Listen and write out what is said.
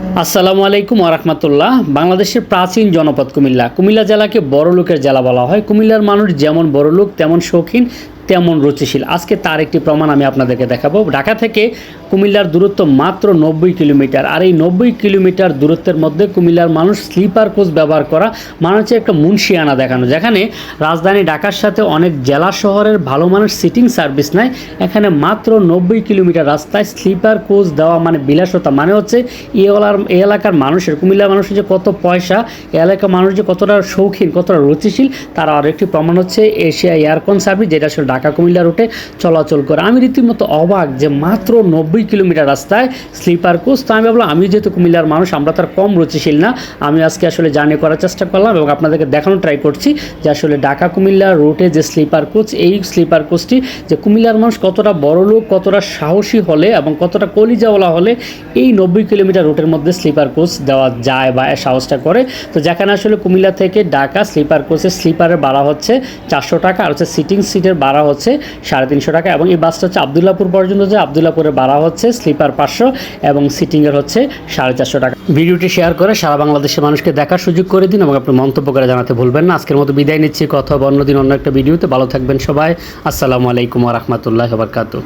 আসসালামু আলাইকুম আরহামতুল্লাহ বাংলাদেশের প্রাচীন জনপদ কুমিল্লা। কুমিল্লা জেলাকে বড়লোকের জেলা বলা হয়। কুমিল্লার মানুষ যেমন বড় লোক তেমন শৌখিন তেমন রুচিশীল। আজকে তার একটি প্রমাণ আমি আপনাদেরকে দেখাবো। ঢাকা থেকে কুমিল্লার দূরত্ব মাত্র নব্বই কিলোমিটার। আর এই নব্বই কিলোমিটার দূরত্বের মধ্যে কুমিল্লার মানুষ স্লিপার কোচ ব্যবহার করা মানে হচ্ছে একটা মুন্সিয়ানা দেখানো। যেখানে রাজধানী ঢাকার সাথে অনেক জেলা শহরের ভালো মানের সিটিং সার্ভিস নেয় এখানে মাত্র নব্বই কিলোমিটার রাস্তায় স্লিপার কোচ দেওয়া মানে বিলাসতা মানে হচ্ছে এই এলাকার মানুষের, কুমিল্লার মানুষের যে কত পয়সা এলাকার মানুষ যে কতটা শৌখিন, কতটা রুচিশীল, তার আর একটি প্রমাণ হচ্ছে এশিয়া এয়ারকন সার্ভিস, যেটা আসলে ঢাকা কুমিল্লা রুটে চলাচল করে। আমি রীতিমতো অবাক যে মাত্র নব্বই কিলোমিটার রাস্তায় স্লিপার কোচ, তো আমি ভাবলাম আমি যেহেতু কুমিল্লার মানুষ, আমরা তার কম রুচিশীল না। আমি আজকে আসলে জার্নি করার চেষ্টা করলাম এবং আপনাদেরকে দেখানো ট্রাই করছি যে আসলে ঢাকা কুমিল্লা রুটে যে স্লিপার কোচ, এই স্লিপার কোচটি যে কুমিল্লার মানুষ কতটা বড় লোক, কতটা সাহসী হলে এবং কতটা কলিজাওয়ালা হলে এই নব্বই কিলোমিটার রুটের মধ্যে স্লিপার কোচ দেওয়া যায় বা সাহসটা করে। তো যেখানে আসলে কুমিল্লা থেকে ঢাকা স্লিপার কোচের স্লিপারের বাড়া হচ্ছে চারশো টাকা আর হচ্ছে সিটিং সিটের ভাড়া হচ্ছে সাড়ে তিনশো টাকা এবং এই বাসটা হচ্ছে আবদুল্লাপুর পর্যন্ত যে আবদুল্লাপুরে ভাড়া হচ্ছে স্লিপার পাঁচশো এবং সিটিংয়ের হচ্ছে সাড়ে চারশো টাকা। ভিডিওটি শেয়ার করে সারা বাংলাদেশের মানুষকে দেখার সুযোগ করে দিন এবং আপনি মন্তব্য করে জানাতে ভুলবেন না। আজকের মতো বিদায় নিচ্ছি। কথা হবে অন্যদিন অন্য একটা ভিডিওতে। ভালো থাকবেন সবাই। আসসালামু আলাইকুম রহমতুল্লাহ বারকাতু